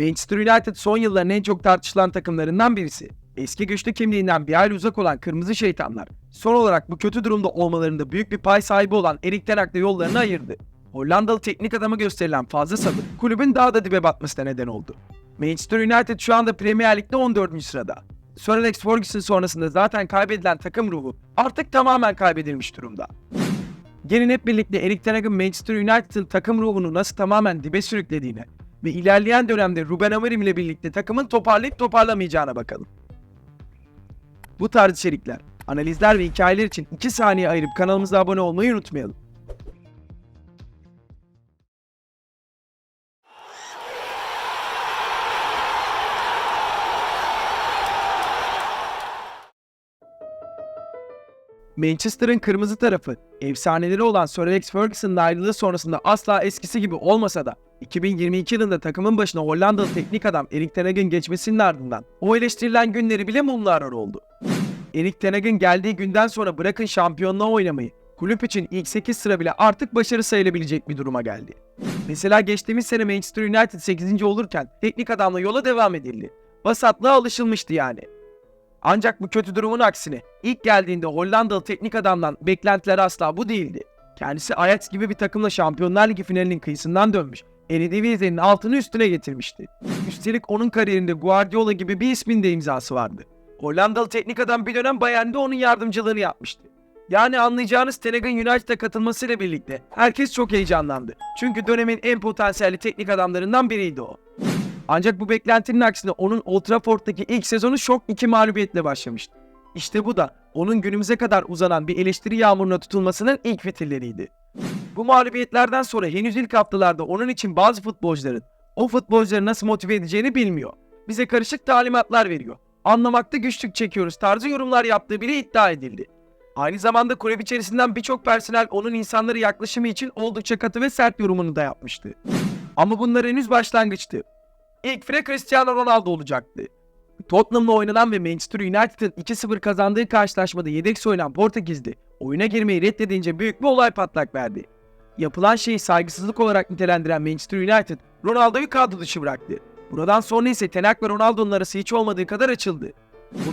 Manchester United son yılların en çok tartışılan takımlarından birisi. Eski güçlü kimliğinden bir aile uzak olan Kırmızı Şeytanlar, son olarak bu kötü durumda olmalarında büyük bir pay sahibi olan Erik Ten Hag'la yollarını ayırdı. Hollandalı teknik adama gösterilen fazla sabır, kulübün daha da dibe batmasına neden oldu. Manchester United şu anda Premier Lig'de 14. sırada. Sir Alex Ferguson sonrasında zaten kaybedilen takım ruhu artık tamamen kaybedilmiş durumda. Gelin hep birlikte Erik Ten Hag'ın Manchester United'ın takım ruhunu nasıl tamamen dibe sürüklediğine ve ilerleyen dönemde Ruben Amorim ile birlikte takımın toparlayıp toparlamayacağına bakalım. Bu tarz içerikler, analizler ve hikayeler için 2 saniye ayırıp kanalımıza abone olmayı unutmayalım. Manchester'ın kırmızı tarafı, efsaneleri olan Sir Alex Ferguson'ın ayrılığı sonrasında asla eskisi gibi olmasa da 2022 yılında takımın başına Hollandalı teknik adam Erik Ten Hag'ın geçmesinin ardından o eleştirilen günleri bile mumlu arar oldu. Erik Ten Hag'ın geldiği günden sonra bırakın şampiyonluğa oynamayı, kulüp için ilk 8 sıra bile artık başarı sayılabilecek bir duruma geldi. Mesela geçtiğimiz sene Manchester United 8. olurken teknik adamla yola devam edildi. Vasatlığa alışılmıştı yani. Ancak bu kötü durumun aksine ilk geldiğinde Hollandalı teknik adamdan beklentiler asla bu değildi. Kendisi Ajax gibi bir takımla Şampiyonlar Ligi finalinin kıyısından dönmüş. Eredivisie'nin altını üstüne getirmişti. Üstelik onun kariyerinde Guardiola gibi bir ismin de imzası vardı. Hollandalı teknik adam bir dönem Bayern'de onun yardımcılığını yapmıştı. Yani anlayacağınız Ten Hag'ın United'a katılmasıyla birlikte herkes çok heyecanlandı. Çünkü dönemin en potansiyelli teknik adamlarından biriydi o. Ancak bu beklentinin aksine onun Old Trafford'daki ilk sezonu şok iki mağlubiyetle başlamıştı. İşte bu da onun günümüze kadar uzanan bir eleştiri yağmuruna tutulmasının ilk fitilleriydi. Bu mağlubiyetlerden sonra henüz ilk haftalarda onun için bazı futbolcuların o futbolcuları nasıl motive edeceğini bilmiyor. Bize karışık talimatlar veriyor. Anlamakta güçlük çekiyoruz tarzı yorumlar yaptığı bile iddia edildi. Aynı zamanda kulüp içerisinden birçok personel onun insanları yaklaşımı için oldukça katı ve sert yorumunu da yapmıştı. Ama bunlar henüz başlangıçtı. İlk fire Cristiano Ronaldo olacaktı. Tottenham'la oynanan ve Manchester United'ın 2-0 kazandığı karşılaşmada yedek oynayan Portekizli oyuna girmeyi reddedince büyük bir olay patlak verdi. Yapılan şeyi saygısızlık olarak nitelendiren Manchester United Ronaldo'yu kadro dışı bıraktı. Buradan sonra ise Ten Hag ve Ronaldo'nun arası hiç olmadığı kadar açıldı.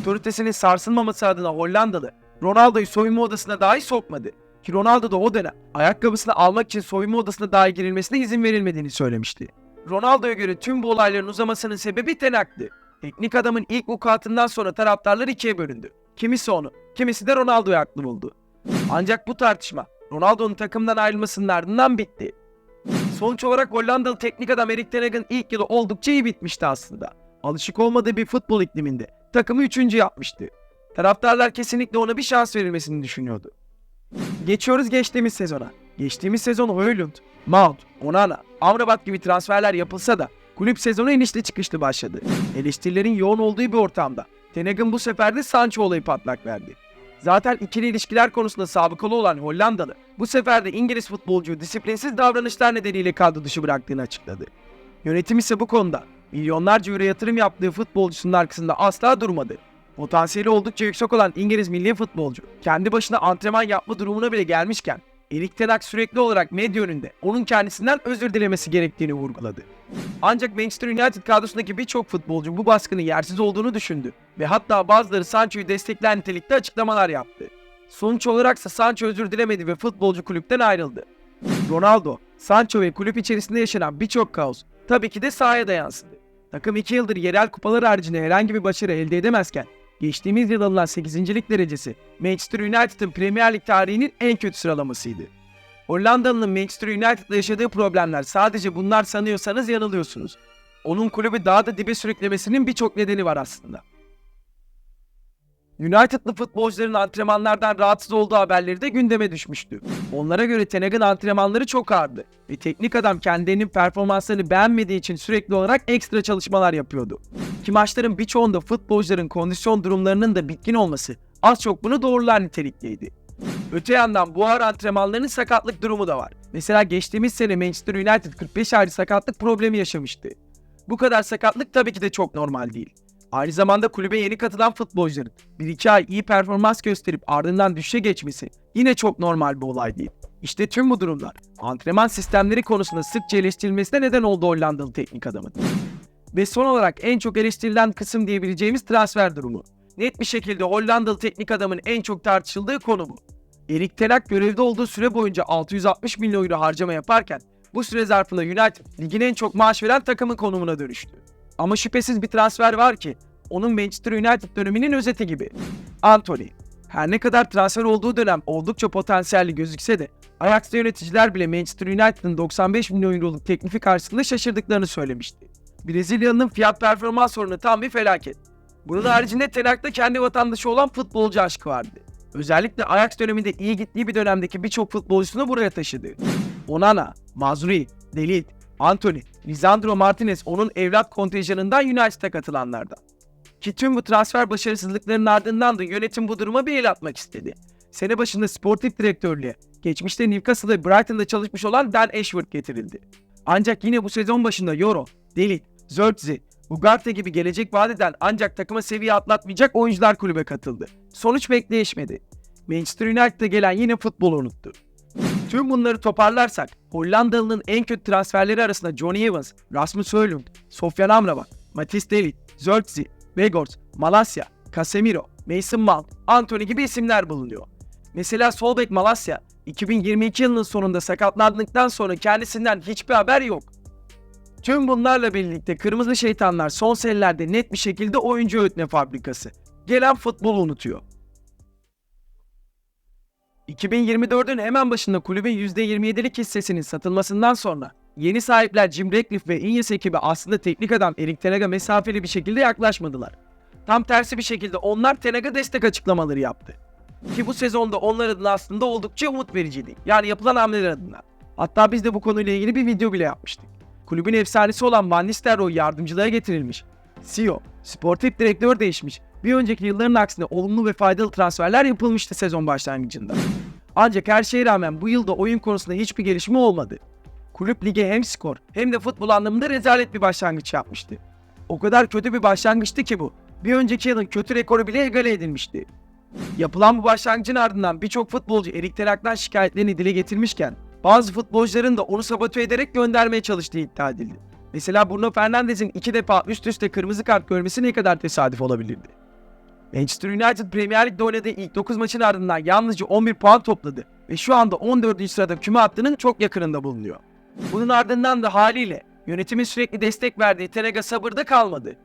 Otoritesinin sarsılmaması adına Hollandalı Ronaldo'yu soyunma odasına dahi sokmadı. Ki Ronaldo da o dönem ayakkabısını almak için soyunma odasına dahi girilmesine izin verilmediğini söylemişti. Ronaldo'ya göre tüm bu olayların uzamasının sebebi Ten Hag'tı. Teknik adamın ilk vukuatından sonra taraftarlar ikiye bölündü. Kimisi onu, kimisi de Ronaldo'yu haklı buldu. Ancak bu tartışma Ronaldo'nun takımdan ayrılmasının ardından bitti. Sonuç olarak Hollandalı teknik adam Erik Ten Hag'ın ilk yılı oldukça iyi bitmişti aslında. Alışık olmadığı bir futbol ikliminde takımı üçüncü yapmıştı. Taraftarlar kesinlikle ona bir şans verilmesini düşünüyordu. Geçiyoruz geçtiğimiz sezona. Geçtiğimiz sezon Højlund, Mount, Onana, Amrabat gibi transferler yapılsa da kulüp sezonu inişli çıkışlı başladı. Eleştirilerin yoğun olduğu bir ortamda Ten Hag'ın bu sefer de Sancho olayı patlak verdi. Zaten ikili ilişkiler konusunda sabıkalı olan Hollandalı bu sefer de İngiliz futbolcuyu disiplinsiz davranışlar nedeniyle kadro dışı bıraktığını açıkladı. Yönetim ise bu konuda milyonlarca euro yatırım yaptığı futbolcusunun arkasında asla durmadı. Potansiyeli oldukça yüksek olan İngiliz milli futbolcu kendi başına antrenman yapma durumuna bile gelmişken Erik Ten Hag sürekli olarak medya önünde onun kendisinden özür dilemesi gerektiğini vurguladı. Ancak Manchester United kadrosundaki birçok futbolcu bu baskının yersiz olduğunu düşündü ve hatta bazıları Sancho'yu destekleyen nitelikte açıklamalar yaptı. Sonuç olaraksa Sancho özür dilemedi ve futbolcu kulüpten ayrıldı. Ronaldo, Sancho ve kulüp içerisinde yaşanan birçok kaos tabii ki de sahaya da yansıdı. Takım 2 yıldır yerel kupalar haricinde herhangi bir başarı elde edemezken geçtiğimiz yıl alınan 8. lig derecesi Manchester United'ın Premier Lig tarihinin en kötü sıralamasıydı. Hollandalı'nın Manchester United'la yaşadığı problemler sadece bunlar sanıyorsanız yanılıyorsunuz. Onun kulübü daha da dibe sürüklemesinin birçok nedeni var aslında. United'lı futbolcuların antrenmanlardan rahatsız olduğu haberleri de gündeme düşmüştü. Onlara göre Ten Hag'ın antrenmanları çok ağırdı ve teknik adam kendilerinin performanslarını beğenmediği için sürekli olarak ekstra çalışmalar yapıyordu. Ki maçların birçoğunda futbolcuların kondisyon durumlarının da bitkin olması az çok bunu doğrular nitelikteydi. Öte yandan bu ağır antrenmanların sakatlık durumu da var. Mesela geçtiğimiz sene Manchester United 45 ayrı sakatlık problemi yaşamıştı. Bu kadar sakatlık tabii ki de çok normal değil. Aynı zamanda kulübe yeni katılan futbolcuların 1-2 ay iyi performans gösterip ardından düşüşe geçmesi yine çok normal bir olay değil. İşte tüm bu durumlar antrenman sistemleri konusunda sıkça eleştirilmesine neden oldu Hollandalı teknik adamın. Ve son olarak en çok eleştirilen kısım diyebileceğimiz transfer durumu. Net bir şekilde Hollandalı teknik adamın en çok tartışıldığı konu bu. Erik Ten Hag görevde olduğu süre boyunca 660 milyon euro harcama yaparken bu süre zarfında United ligin en çok maaş veren takımın konumuna dönüştü. Ama şüphesiz bir transfer var ki onun Manchester United döneminin özeti gibi. Anthony. Her ne kadar transfer olduğu dönem oldukça potansiyelli gözükse de Ajax'ta yöneticiler bile Manchester United'ın 95 milyon euroluk teklifi karşısında şaşırdıklarını söylemişti. Brezilyalı'nın fiyat performans sorunu tam bir felaket. Bunun haricinde Ten Hag'da kendi vatandaşı olan futbolcu aşkı vardı. Özellikle Ajax döneminde iyi gittiği bir dönemdeki birçok futbolcusunu buraya taşıdı. Onana, Mazrui, Delit, Anthony, Lisandro Martinez onun evlat kontenjanından United'a katılanlardan. Ki tüm bu transfer başarısızlıklarının ardından da yönetim bu duruma bir el atmak istedi. Sene başında sportif direktörlüğe, geçmişte Newcastle ve Brighton'da çalışmış olan Dan Ashworth getirildi. Ancak yine bu sezon başında Euro, Delit, Zörtzi, Ugarte gibi gelecek vaat eden ancak takıma seviye atlatmayacak oyuncular kulübe katıldı. Sonuç pek değişmedi. Manchester United'a gelen yine futbol unuttu. Tüm bunları toparlarsak Hollandalı'nın en kötü transferleri arasında Johnny Evans, Rasmus Højlund, Sofyan Amrabat, Matisse Delit, Zörtzi, Weghorst, Malasya, Casemiro, Mason Mount, Anthony gibi isimler bulunuyor. Mesela sol bek Malasya 2022 yılının sonunda sakatlandıktan sonra kendisinden hiçbir haber yok. Tüm bunlarla birlikte Kırmızı Şeytanlar son senelerde net bir şekilde oyuncu öğütme fabrikası. Gelen futbol unutuyor. 2024'ün hemen başında kulübün %27'lik hissesinin satılmasından sonra yeni sahipler Jim Ratcliffe ve Ineos ekibi aslında teknik adam Erik Ten Hag'a mesafeli bir şekilde yaklaşmadılar. Tam tersi bir şekilde onlar Ten Hag'a destek açıklamaları yaptı. Ki bu sezonda onlar adına aslında oldukça umut vericiydi. Yani yapılan hamleler adına. Hatta biz de bu konuyla ilgili bir video bile yapmıştık. Kulübün efsanesi olan Van Nistelrooy yardımcılığa getirilmiş. CEO, sportif direktör değişmiş. Bir önceki yılların aksine olumlu ve faydalı transferler yapılmıştı sezon başlangıcında. Ancak her şeye rağmen bu yılda oyun konusunda hiçbir gelişme olmadı. Kulüp lige hem skor hem de futbol anlamında rezalet bir başlangıç yapmıştı. O kadar kötü bir başlangıçtı ki bu. Bir önceki yılın kötü rekoru bile egale edilmişti. Yapılan bu başlangıcın ardından birçok futbolcu Erik Ten Hag'dan şikayetlerini dile getirmişken bazı futbolcuların da onu sabote ederek göndermeye çalıştığı iddia edildi. Mesela Bruno Fernandes'in iki defa üst üste kırmızı kart görmesi ne kadar tesadüf olabilirdi? Manchester United Premier Lig'de oynadığı ilk 9 maçın ardından yalnızca 11 puan topladı ve şu anda 14. sırada küme hattının çok yakınında bulunuyor. Bunun ardından da haliyle yönetimin sürekli destek verdiği Ten Hag'a sabırda kalmadı.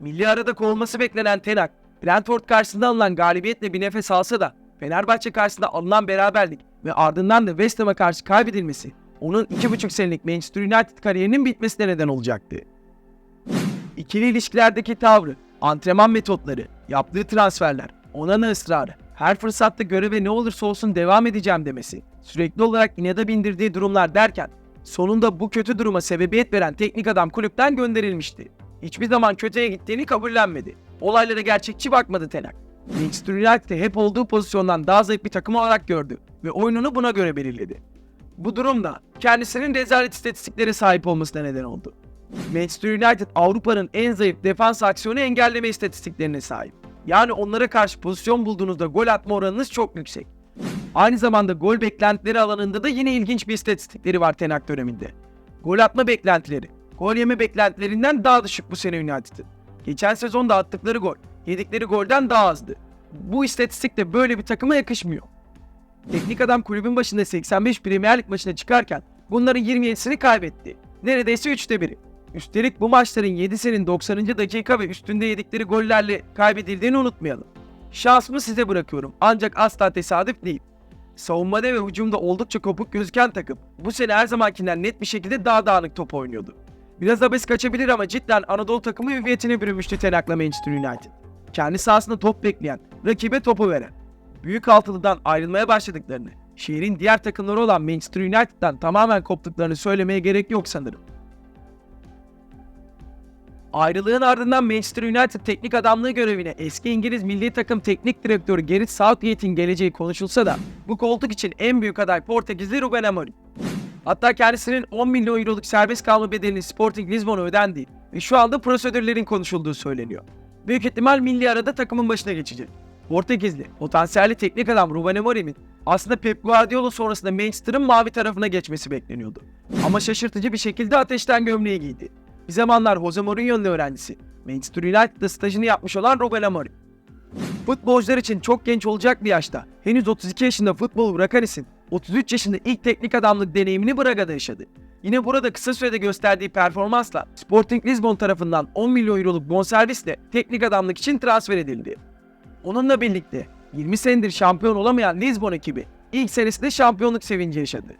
Milli arada kovulması beklenen Ten Hag, Brentford karşısında alınan galibiyetle bir nefes alsa da Fenerbahçe karşısında alınan beraberlik ve ardından da West Ham'a karşı kaybedilmesi onun 2,5 senelik Manchester United kariyerinin bitmesine neden olacaktı. İkili ilişkilerdeki tavrı, antrenman metotları, yaptığı transferler, Onana ısrarı, her fırsatta göreve ne olursa olsun devam edeceğim demesi, sürekli olarak inada bindirdiği durumlar derken sonunda bu kötü duruma sebebiyet veren teknik adam kulüpten gönderilmişti. Hiçbir zaman kötüye gittiğini kabullenmedi. Olaylara gerçekçi bakmadı Ten Hag. Manchester United'ı hep olduğu pozisyondan daha zayıf bir takım olarak gördü ve oyununu buna göre belirledi. Bu durum da kendisinin rezalet istatistiklere sahip olmasına neden oldu. Manchester United Avrupa'nın en zayıf defans aksiyonu engelleme istatistiklerine sahip. Yani onlara karşı pozisyon bulduğunuzda gol atma oranınız çok yüksek. Aynı zamanda gol beklentileri alanında da yine ilginç bir istatistikleri var Ten Hag döneminde. Gol atma beklentileri, gol yeme beklentilerinden daha düşük bu sene United'ın. Geçen sezonda attıkları gol, yedikleri golden daha azdı. Bu istatistik de böyle bir takıma yakışmıyor. Teknik adam kulübün başında 85 Premier Lig maçına çıkarken bunların 27'sini kaybetti. Neredeyse 3'te biri. Üstelik bu maçların 7'sinin 90. dakika ve üstünde yedikleri gollerle kaybedildiğini unutmayalım. Şansımı size bırakıyorum ancak asla tesadüf değil. Savunmada ve hücumda oldukça kopuk gözüken takım bu sene her zamankinden net bir şekilde daha dağınık top oynuyordu. Biraz abes kaçabilir ama cidden Anadolu takımı hüviyetine bürünmüştü Ten Hag'la Manchester United. Kendi sahasında top bekleyen, rakibe topu veren. Büyük altılıdan ayrılmaya başladıklarını, şehrin diğer takımları olan Manchester United'dan tamamen koptuklarını söylemeye gerek yok sanırım. Ayrılığın ardından Manchester United teknik adamlığı görevine eski İngiliz milli takım teknik direktörü Gareth Southgate'in geleceği konuşulsa da bu koltuk için en büyük aday Portekizli Ruben Amorim. Hatta kendisinin 10 milyon euroluk serbest kalma bedelini Sporting Lisbon'a ödendiği ve şu anda prosedürlerin konuşulduğu söyleniyor. Büyük ihtimal milli arada takımın başına geçecek. Portekizli, potansiyelli teknik adam Ruben Amorim'in aslında Pep Guardiola sonrasında Manchester'ın mavi tarafına geçmesi bekleniyordu. Ama şaşırtıcı bir şekilde ateşten gömleği giydi. Bir zamanlar Jose Mourinho'nun öğrencisi. Manchester United'da stajını yapmış olan Ruben Amorim. Futbolcular için çok genç olacak bir yaşta. Henüz 32 yaşında futbolu bırakan isim. 33 yaşında ilk teknik adamlık deneyimini Braga'da yaşadı. Yine burada kısa sürede gösterdiği performansla Sporting Lisbon tarafından 10 milyon euroluk bonservisle teknik adamlık için transfer edildi. Onunla birlikte 20 senedir şampiyon olamayan Lisbon ekibi ilk senesinde şampiyonluk sevinci yaşadı.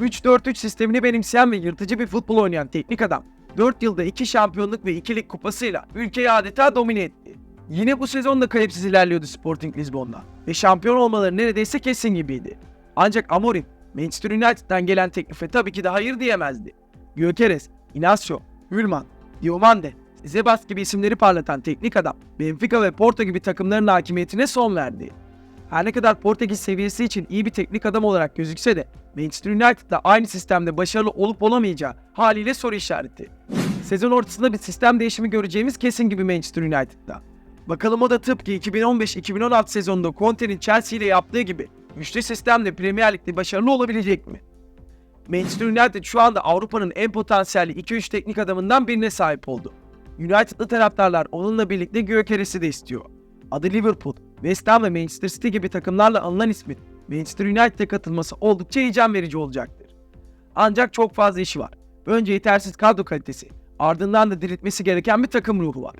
3-4-3 sistemini benimseyen ve yırtıcı bir futbol oynayan teknik adam 4 yılda 2 şampiyonluk ve 2 lig kupasıyla ülkeyi adeta domine etti. Yine bu sezon da kayıpsız ilerliyordu Sporting Lisbon'da ve şampiyon olmaları neredeyse kesin gibiydi. Ancak Amorim, Manchester United'dan gelen teklife tabii ki de hayır diyemezdi. Gyökeres, Inacio, Hülman, Diomande, Zebas gibi isimleri parlatan teknik adam, Benfica ve Porto gibi takımların hakimiyetine son verdi. Her ne kadar Portekiz seviyesi için iyi bir teknik adam olarak gözükse de Manchester United'da aynı sistemde başarılı olup olamayacağı haliyle soru işareti. Sezon ortasında bir sistem değişimi göreceğimiz kesin gibi Manchester United'da. Bakalım o da tıpkı 2015-2016 sezonunda Conte'nin Chelsea ile yaptığı gibi güçlü sistemle Premier Lig'de başarılı olabilecek mi? Manchester United şu anda Avrupa'nın en potansiyelli 2-3 teknik adamından birine sahip oldu. United'lı taraftarlar onunla birlikte Gyökeres'i de istiyor. Adı Liverpool, West Ham ve Manchester City gibi takımlarla anılan ismin Manchester United'e katılması oldukça heyecan verici olacaktır. Ancak çok fazla işi var. Önce yetersiz kadro kalitesi, ardından da diriltmesi gereken bir takım ruhu var.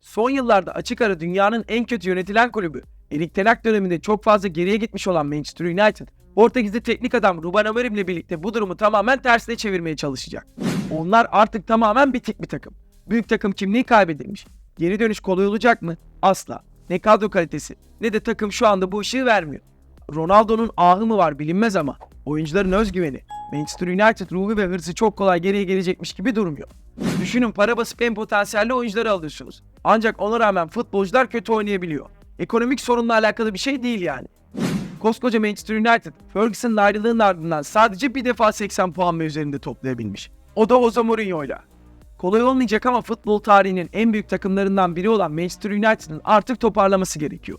Son yıllarda açık ara dünyanın en kötü yönetilen kulübü. Erik Ten Hag döneminde çok fazla geriye gitmiş olan Manchester United, Portekizli teknik adam Ruben Amorim ile birlikte bu durumu tamamen tersine çevirmeye çalışacak. Onlar artık tamamen bitik bir takım. Büyük takım kimliği kaybedilmiş. Geri dönüş kolay olacak mı? Asla. Ne kadro kalitesi ne de takım şu anda bu ışığı vermiyor. Ronaldo'nun ahı mı var bilinmez ama oyuncuların özgüveni, Manchester United ruhu ve hırsı çok kolay geriye gelecekmiş gibi durmuyor. Düşünün para basıp en potansiyelli oyuncuları alıyorsunuz. Ancak ona rağmen futbolcular kötü oynayabiliyor. Ekonomik sorunla alakalı bir şey değil yani. Koskoca Manchester United, Ferguson'ın ayrılığının ardından sadece bir defa 80 puan üzerinde toplayabilmiş. O da Jose Mourinho'yla. Kolay olmayacak ama futbol tarihinin en büyük takımlarından biri olan Manchester United'ın artık toparlaması gerekiyor.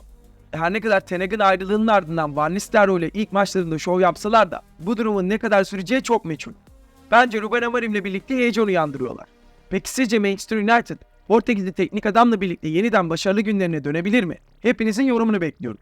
Her ne kadar Ten Hag'ın ayrılığının ardından Van Nistelrooy ilk maçlarında şov yapsalar da bu durumun ne kadar süreceği çok meçhul. Bence Ruben Amorim'le birlikte heyecan uyandırıyorlar. Peki sizce Manchester United, Portekizli teknik adamla birlikte yeniden başarılı günlerine dönebilir mi? Hepinizin yorumunu bekliyorum.